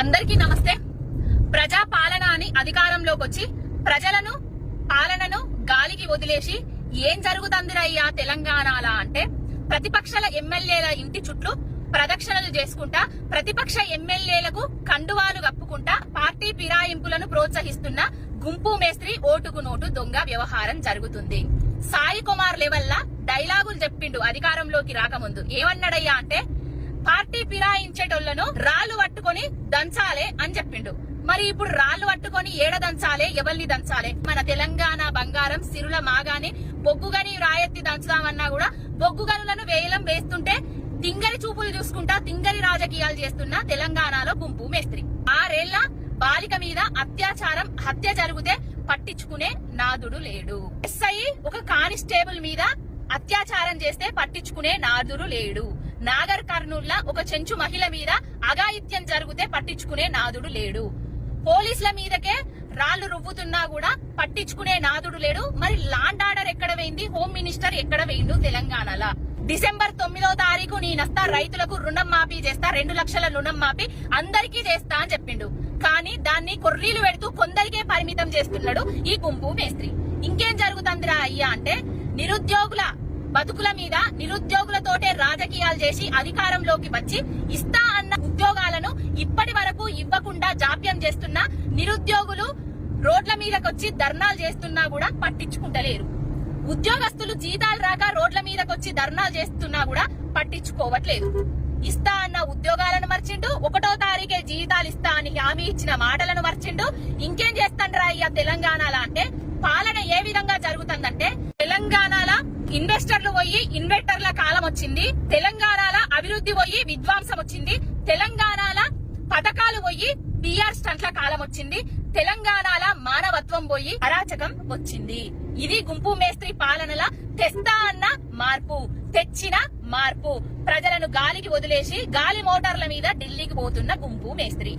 అందరికీ నమస్తే. ప్రజా పాలన అని అధికారంలోకి వచ్చి ప్రజలను పాలనను గాలికి వదిలేసి ఏం జరుగుతుందిరయ్యా తెలంగాణలా అంటే ప్రతిపక్షాల ఎమ్మెల్యేల ఇంటి చుట్టూ ప్రదక్షిణలు చేసుకుంటా ప్రతిపక్ష ఎమ్మెల్యేలకు కండువాలు కప్పుకుంటా పార్టీ ఫిరాయింపులను ప్రోత్సహిస్తున్న గుంపు మేస్త్రి ఓటుకు నోటు దొంగ వ్యవహారం జరుగుతుంది. సాయి కుమార్ లెవెల్లా డైలాగులు చెప్పిండు అధికారంలోకి రాకముందు. ఏమన్నాడయ్యా అంటే పార్టీ ఫిరాయించేటోళ్ళను రాళ్ళు పట్టుకొని దంచాలే అని చెప్పిండు. మరి ఇప్పుడు రాళ్ళు పట్టుకొని ఏడ దంచాలే ఎవరిని దంచాలే? మన తెలంగాణ బంగారం సిరుల మాగాని బొగ్గుగని రాయెత్తి దంచుదామన్నా కూడా బొగ్గు గనులను వేలం వేస్తుంటే తింగరి చూపులు చూసుకుంటా తింగరి రాజకీయాలు చేస్తున్న తెలంగాణలో గుంపు మేస్త్రి. ఆరేళ్ళ బాలిక మీద అత్యాచారం హత్య జరిగితే పట్టించుకునే నాదుడు లేడు. ఎస్ఐ ఒక కానిస్టేబుల్ మీద అత్యాచారం చేస్తే పట్టించుకునే నాదుడు లేడు. నాగర్ కర్నూల్లా ఒక చెంచు మహిళ మీద అఘాయిత్యం జరిగితే పట్టించుకునే నాదుడు లేడు. పోలీసుల మీదకే రాళ్ళు రువ్వుతున్నా కూడా పట్టించుకునే నాదుడు లేడు. మరి లాండ్ ఆర్డర్ ఎక్కడ వేయింది హోమ్ మినిస్టర్ ఎక్కడ వేయిండు తెలంగాణలా? డిసెంబర్ తొమ్మిదో తారీఖు నేనస్తా రైతులకు రుణం మాఫీ చేస్తా రెండు లక్షల రుణం మాఫీ అందరికీ చేస్తా అని చెప్పిండు. కానీ దాన్ని కొర్రీలు పెడుతూ కొందరికే పరిమితం చేస్తున్నాడు ఈ గుంపు మేస్త్రి. ఇంకేం జరుగుతుందిరా అయ్యా అంటే నిరుద్యోగుల బతుకుల మీద నిరుద్యోగులతోటే రాజకీయాలు చేసి అధికారంలోకి వచ్చి ఇస్తా అన్న ఉద్యోగాలను ఇప్పటి వరకు ఇవ్వకుండా జాప్యం చేస్తున్న నిరుద్యోగులు రోడ్ల మీదకొచ్చి ధర్నాలు చేస్తున్నా కూడా పట్టించుకుంటలేరు. ఉద్యోగస్తులు జీతాలు రాక రోడ్ల మీదకొచ్చి ధర్నాలు చేస్తున్నా కూడా పట్టించుకోవట్లేదు. ఇస్తా అన్న ఉద్యోగాలను మర్చిండు ఒకటో తారీఖే జీతాలు ఇస్తా అని హామీ ఇచ్చిన మాటలను మర్చిండు ఇంకేం చేస్తాండ్రా అయ్యా తెలంగాణలో అంటే పాలన ఏ ఇన్వెస్టర్లు పోయి ఇన్వెస్టర్ల కాలం వచ్చింది. తెలంగాణలో అభివృద్ధి పోయి విధ్వంసం వచ్చింది. తెలంగాణలో పథకాలు పోయి పిఆర్ స్టంట్ల కాలం వచ్చింది. తెలంగాణలో మానవత్వం పోయి అరాచకం వచ్చింది. ఇది గుంపు మేస్త్రి పాలనల తెస్తా అన్న మార్పు తెచ్చిన మార్పు. ప్రజలను గాలికి వదిలేసి గాలి మోటార్ల మీద ఢిల్లీకి పోతున్న గుంపు మేస్త్రి.